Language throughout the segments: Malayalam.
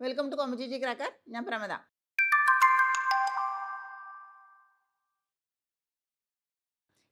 വെൽക്കം ടു കോമ്പറ്റേറ്റീവ് ക്രാക്കർ ഞാൻ പ്രമദ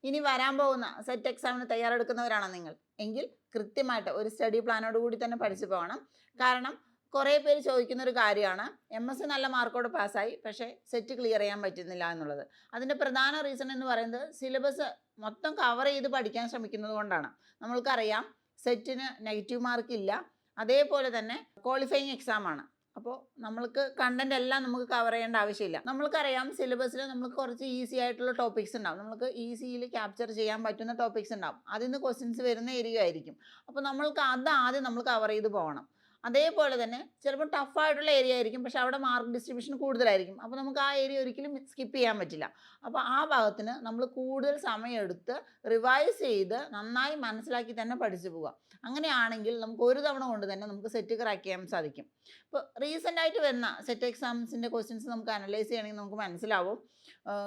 ഇനി വരാൻ പോകുന്ന സെറ്റ് എക്സാമിന് തയ്യാറെടുക്കുന്നവരാണോ നിങ്ങൾ. എങ്കിൽ കൃത്യമായിട്ട് ഒരു സ്റ്റഡി പ്ലാനോട് കൂടി തന്നെ പഠിച്ചു പോകണം. കാരണം കുറേ പേര് ചോദിക്കുന്ന ഒരു കാര്യമാണ്. എം എസ് നല്ല മാർക്കോട് പാസ്സായി പക്ഷേ സെറ്റ് ക്ലിയർ ചെയ്യാൻ പറ്റുന്നില്ല എന്നുള്ളത്. അതിന്റെ പ്രധാന റീസൺ എന്ന് പറയുന്നത് സിലബസ് മൊത്തം കവർ ചെയ്ത് പഠിക്കാൻ ശ്രമിക്കുന്നത് കൊണ്ടാണ്. നമ്മൾക്കറിയാം സെറ്റിന് നെഗറ്റീവ് മാർക്ക് ഇല്ല. അതേപോലെ തന്നെ ക്വാളിഫയിങ് എക്സാം ആണ്. അപ്പോൾ നമ്മൾക്ക് കണ്ടന്റ് എല്ലാം നമുക്ക് കവർ ചെയ്യേണ്ട ആവശ്യമില്ല. നമ്മൾക്കറിയാം സിലബസിൽ നമുക്ക് കുറച്ച് ഈസി ആയിട്ടുള്ള ടോപ്പിക്സ് ഉണ്ടാവും. നമുക്ക് ഈസിയിൽ ക്യാപ്ചർ ചെയ്യാൻ പറ്റുന്ന ടോപ്പിക്സ് ഉണ്ടാവും. അതിൽ നിന്ന് ക്വസ്റ്റ്യൻസ് വരുന്ന ഏരിയ ആയിരിക്കും. അപ്പോൾ നമ്മൾക്ക് അത് ആദ്യം നമ്മൾ കവർ ചെയ്ത് പോകണം. അതേപോലെ തന്നെ ചിലപ്പോൾ ടഫായിട്ടുള്ള ഏരിയ ആയിരിക്കും പക്ഷെ അവിടെ മാർക്ക് ഡിസ്ട്രിബ്യൂഷൻ കൂടുതലായിരിക്കും. അപ്പോൾ നമുക്ക് ആ ഏരിയ ഒരിക്കലും സ്കിപ്പ് ചെയ്യാൻ പറ്റില്ല. അപ്പോൾ ആ ഭാഗത്തിന് നമ്മൾ കൂടുതൽ സമയമെടുത്ത് റിവൈസ് ചെയ്ത് നന്നായി മനസ്സിലാക്കി തന്നെ പഠിച്ചു പോവുക. അങ്ങനെയാണെങ്കിൽ നമുക്ക് ഒരു തവണ കൊണ്ട് തന്നെ നമുക്ക് സെറ്റ് ക്രാക്ക് ചെയ്യാൻ സാധിക്കും. ഇപ്പോൾ റീസെന്റ് ആയിട്ട് വരുന്ന സെറ്റ് എക്സാംസിന്റെ ക്വസ്റ്റ്യൻസ് നമുക്ക് അനലൈസ് ചെയ്യണമെങ്കിൽ നമുക്ക് മനസ്സിലാവും.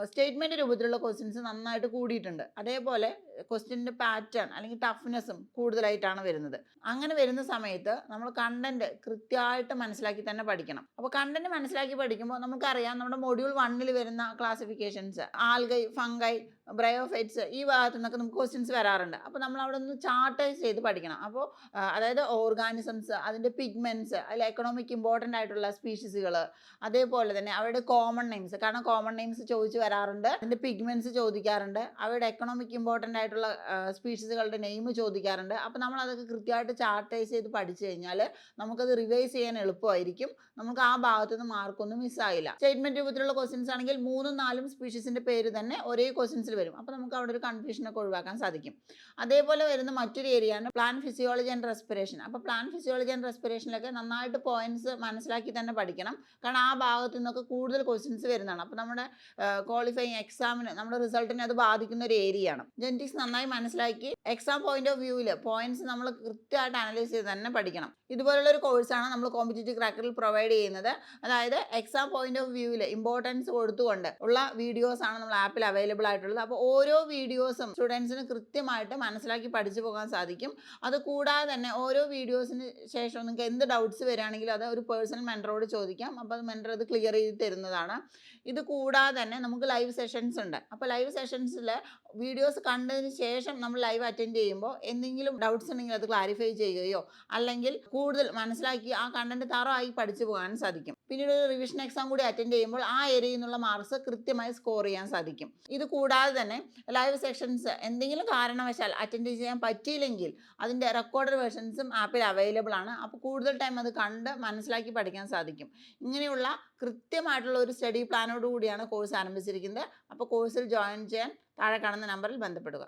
സ്റ്റേറ്റ്മെന്റ് രൂപത്തിലുള്ള ക്വസ്റ്റ്യൻസ് നന്നായിട്ട് കൂടിയിട്ടുണ്ട്. അതേപോലെ ക്വസ്റ്റ്യന്റെ പാറ്റേൺ അല്ലെങ്കിൽ ടഫ്നെസ്സും കൂടുതലായിട്ടാണ് വരുന്നത്. അങ്ങനെ വരുന്ന സമയത്ത് നമ്മൾ കണ്ടന്റ് കൃത്യമായിട്ട് മനസ്സിലാക്കി തന്നെ പഠിക്കണം. അപ്പോൾ കണ്ടന്റ് മനസ്സിലാക്കി പഠിക്കുമ്പോൾ നമുക്കറിയാം നമ്മുടെ മൊഡ്യൂൾ വണ്ണിൽ വരുന്ന ക്ലാസിഫിക്കേഷൻസ് ആൽഗൈ ഫംഗൈ ബ്രയോഫൈറ്റ്സ് ഈ ഭാഗത്തു നിന്നൊക്കെ നമുക്ക് ക്വസ്റ്റ്യൻസ് വരാറുണ്ട്. അപ്പോൾ നമ്മൾ അവിടെ നിന്ന് ചാർട്ടൈസ് ചെയ്ത് പഠിക്കണം. അപ്പോൾ അതായത് ഓർഗാനിസംസ് അതിന്റെ പിഗ്മെന്റ്സ് അതിൽ എക്കണോമിക് ഇമ്പോർട്ടന്റ് ആയിട്ടുള്ള സ്പീഷീസുകൾ അതേപോലെ തന്നെ അവരുടെ കോമൺ നെയിംസ് കാരണം കോമൺ നെയിംസ് ചോദിച്ച് വരാറുണ്ട് അതിന്റെ പിഗ്മെന്റ്സ് ചോദിക്കാറുണ്ട് അവരുടെ എക്കണോമിക് ഇമ്പോർട്ടന്റ് ആയിട്ടുള്ള സ്പീഷീസുകളുടെ നെയിം ചോദിക്കാറുണ്ട്. അപ്പോൾ നമ്മൾ അതൊക്കെ കൃത്യമായിട്ട് ചാർട്ടൈസ് ചെയ്ത് പഠിച്ചു കഴിഞ്ഞാൽ നമുക്കത് റിവൈസ് ചെയ്യാൻ എളുപ്പമായിരിക്കും. നമുക്ക് ആ ഭാഗത്തു നിന്ന് മാർക്കൊന്നും മിസ്സായില്ല സ്റ്റേറ്റ്മെന്റ് രൂപത്തിലുള്ള ക്വസ്റ്റ്യൻസ് ആണെങ്കിൽ മൂന്നും നാലും സ്പീഷീസിന്റെ പേര് തന്നെ ഒരേ ക്വസ്റ്റ്യൻസിൽ വരും. അപ്പോൾ നമുക്ക് അവിടെ ഒരു കൺഫ്യൂഷനൊക്കെ ഒഴിവാക്കാൻ സാധിക്കും. അതേപോലെ വരുന്ന മറ്റൊരു ഏരിയയാണ് പ്ലാൻ ഫിസിയോളജി ആൻഡ് റെസ്പിറേഷൻ അപ്പോൾ പ്ലാൻ ഫിസിയോളജി ആൻഡ് റെസ്പിറേഷനിലൊക്കെ നന്നായിട്ട് പോയിന്റ്സ് മനസ്സിലാക്കി തന്നെ പഠിക്കണം. കാരണം ആ ഭാഗത്തു നിന്നൊക്കെ കൂടുതൽ ക്വസ്റ്റ്യൻസ് വരുന്നതാണ്. അപ്പോൾ നമ്മുടെ ക്വാളിഫൈങ് എക്സാമിന് നമ്മുടെ റിസൾട്ടിനെ അത് ബാധിക്കുന്ന ഒരു ഏരിയ ആണ്. ജെനറ്റിക്സ് നന്നായി മനസ്സിലാക്കി എക്സാം പോയിന്റ് ഓഫ് വ്യൂവിൽ പോയിന്റ്സ് നമ്മൾ കൃത്യമായിട്ട് അനലൈസ് ചെയ്ത് തന്നെ പഠിക്കണം. ഇതുപോലുള്ള ഒരു കോഴ്സാണ് നമ്മൾ കോമ്പറ്റേറ്റീവ് ക്രാക്കറിൽ പ്രൊവൈഡ് ചെയ്യുന്നത്. അതായത് എക്സാം പോയിന്റ് ഓഫ് വ്യൂവിൽ ഇമ്പോർട്ടൻസ് കൊടുത്തുകൊണ്ട് ഉള്ള വീഡിയോസ് ആണ് നമ്മൾ ആപ്പിൽ അവൈലബിൾ ആയിട്ടുള്ളത്. അപ്പോൾ ഓരോ വീഡിയോസും സ്റ്റുഡൻസിന് കൃത്യമായിട്ട് മനസ്സിലാക്കി പഠിച്ചു പോകാൻ സാധിക്കും. അത് കൂടാതെ തന്നെ ഓരോ വീഡിയോസിന് ശേഷം നിങ്ങൾക്ക് എന്ത് ഡൗട്ട്സ് വരികയാണെങ്കിലും അത് ഒരു പേഴ്സണൽ മെന്ററോട് ചോദിക്കാം. അപ്പോൾ അത് മെന്റർ അത് ക്ലിയർ ചെയ്ത് തരുന്നതാണ്. ഇത് കൂടാതെ തന്നെ നമുക്ക് ലൈവ് സെഷൻസ് ഉണ്ട്. അപ്പോൾ ലൈവ് സെഷൻസിൽ വീഡിയോസ് കണ്ടതിന് ശേഷം നമ്മൾ ലൈവ് അറ്റൻഡ് ചെയ്യുമ്പോൾ എന്തെങ്കിലും ഡൗട്ട്സ് ഉണ്ടെങ്കിൽ അത് ക്ലാരിഫൈ ചെയ്യുകയോ അല്ലെങ്കിൽ കൂടുതൽ മനസ്സിലാക്കി ആ കണ്ടന്റ് തറവായി പഠിച്ചു പോകാൻ സാധിക്കും. പിന്നീട് റിവിഷൻ എക്സാം കൂടി അറ്റൻഡ് ചെയ്യുമ്പോൾ ആ ഏരിയയിൽ നിന്നുള്ള മാർക്സ് കൃത്യമായി സ്കോർ ചെയ്യാൻ സാധിക്കും. ഇത് കൂടാതെ തന്നെ ലൈവ് സെക്ഷൻസ് എന്തെങ്കിലും കാരണവശാൽ അറ്റൻഡ് ചെയ്യാൻ പറ്റിയില്ലെങ്കിൽ അതിന്റെ റെക്കോർഡഡ് വേർഷൻസും ആപ്പിൽ അവൈലബിൾ ആണ്. അപ്പോൾ കൂടുതൽ ടൈം അത് കണ്ട് മനസ്സിലാക്കി പഠിക്കാൻ സാധിക്കും. ഇങ്ങനെയുള്ള കൃത്യമായിട്ടുള്ള ഒരു സ്റ്റഡി പ്ലാനോട് കൂടിയാണ് കോഴ്സ് ആരംഭിച്ചിരിക്കുന്നത്. അപ്പോൾ കോഴ്സിൽ ജോയിൻ ചെയ്യാൻ താഴെ കാണുന്ന നമ്പറിൽ ബന്ധപ്പെടുക.